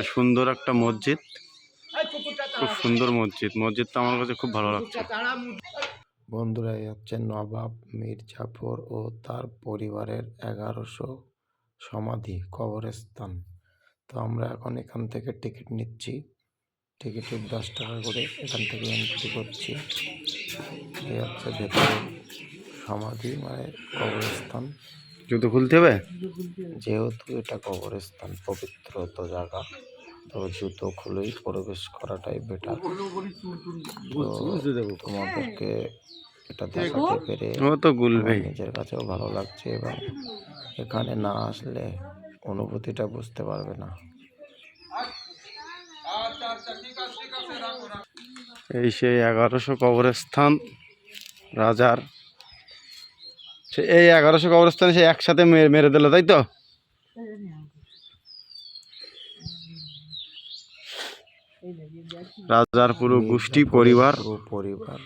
একটা সুন্দর একটা মসজিদ। খুব সুন্দর মসজিদ। মসজিদটা আমার কাছে খুব ভালো লাগছে। বন্ধুরা এই হচ্ছে নবাব মীর জাফর ও তার পরিবারের এগারোশো সমাধি কবরস্থান। তো আমরা এখন এখান থেকে টিকিট নিচ্ছি। টিকিটের দশ টাকা করে এখান থেকে এন্ট্রি করছি। এই হচ্ছে ভেতরে সমাধি মানে কবরস্থান। জুতো খুলতে হবে? যেহেতু এটা কবরস্থান পবিত্র তো জায়গা তো জুতো খুলেই প্রবেশ করাটাই বেটার তোমাদেরকে এটা দেখাতে পেরে ও তো গুলবেই নিজের কাছেও ভালো লাগছে এবং এখানে না আসলে অনুভূতিটা বুঝতে পারবে না। এই সেই এগারোশো কবরস্থান রাজার সে এই এগারোশো কবরস্থানে সে একসাথে মেরে দিল তাই তো? রাজার পুরো গোষ্ঠী পরিবার পুরো পরিবার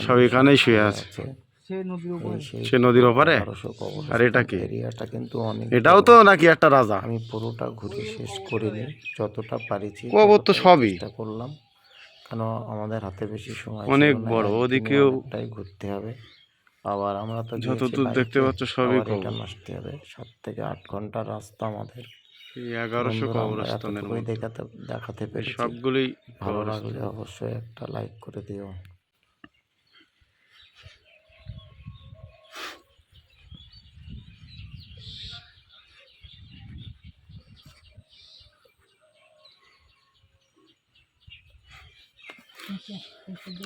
সব এখানেই শুয়ে আছে। সে নদীর ওপারে? 1200 কবরস্থান আর এটা কি? এরিয়াটা কিন্তু অনেক এটাও তো নাকি একটা রাজা? আমি পুরোটা ঘুরে শেষ করিনি যতটা পারিছি কবর তো সবই। করলাম। কেন আমাদের হাতে বেশি সময় অনেক বড়, ওদিকেও- ঘুরতে হবে। আবার আমরা তো যতদূর দেখতে পাচ্ছ সবই কবর। আসতে হবে। সাত থেকে আট ঘণ্টার রাস্তা আমাদের। এগারোশো কবরস্থানের মধ্যে। দেখাতে দেখাতে পেরেছি। সবগুলোই ভালো। লাগলে অবশ্যই একটা লাইক করে দিও।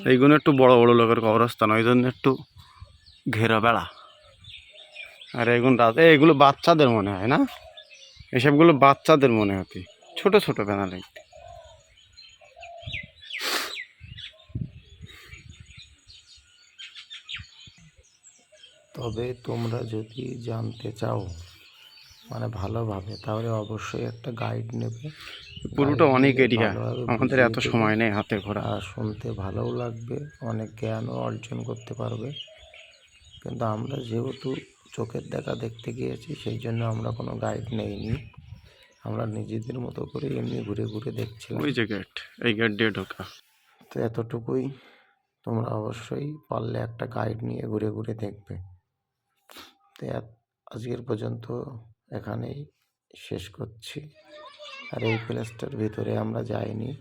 এইগুলো একটু বড় বড় লোকের কবরস্থান ওই জন্য একটু ঘেরা বেড়া। আর এগুন রাতে এগুলো বাচ্চাদের মনে হয় না? এসবগুলো বাচ্চাদের মনে হতে ছোট ছোট ব্যানার তবে তোমরা যদি জানতে চাও মানে ভালোভাবে তাহলে অবশ্যই একটা গাইড নেবে। পুরোটা অনেক এরিয়া। আমাদের এত সময় নেই হাতে ঘোরা। শুনতে ভালোও লাগবে অনেক জ্ঞানও অর্জন করতে পারবে। কিন্তু আমরা যেহেতু চোখের দেখা দেখতে গিয়েছি সেই জন্য আমরা কোনো গাইড নেইনি। আমরা নিজেদের মতো করে এমনি ঘুরে ঘুরে দেখছিলাম। ওই যে গেট এই গেট দিয়ে ঢোকা। তো এতটুকুই। তোমরা অবশ্যই পারলে একটা গাইড নিয়ে ঘুরে ঘুরে দেখবে। তো আজকের পর্যন্ত এখানেই শেষ করছি। আর এই প্লেসটার ভিতরে আমরা যাইনি।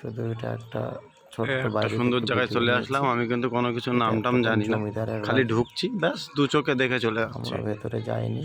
শুধু এটা একটা সুন্দর জায়গায় চলে আসলাম। আমি কিন্তু কোনো কিছু নাম টাম জানি না। খালি ঢুকছি ব্যাস দু চোখে দেখে চলে আসছি। ভেতরে যাইনি।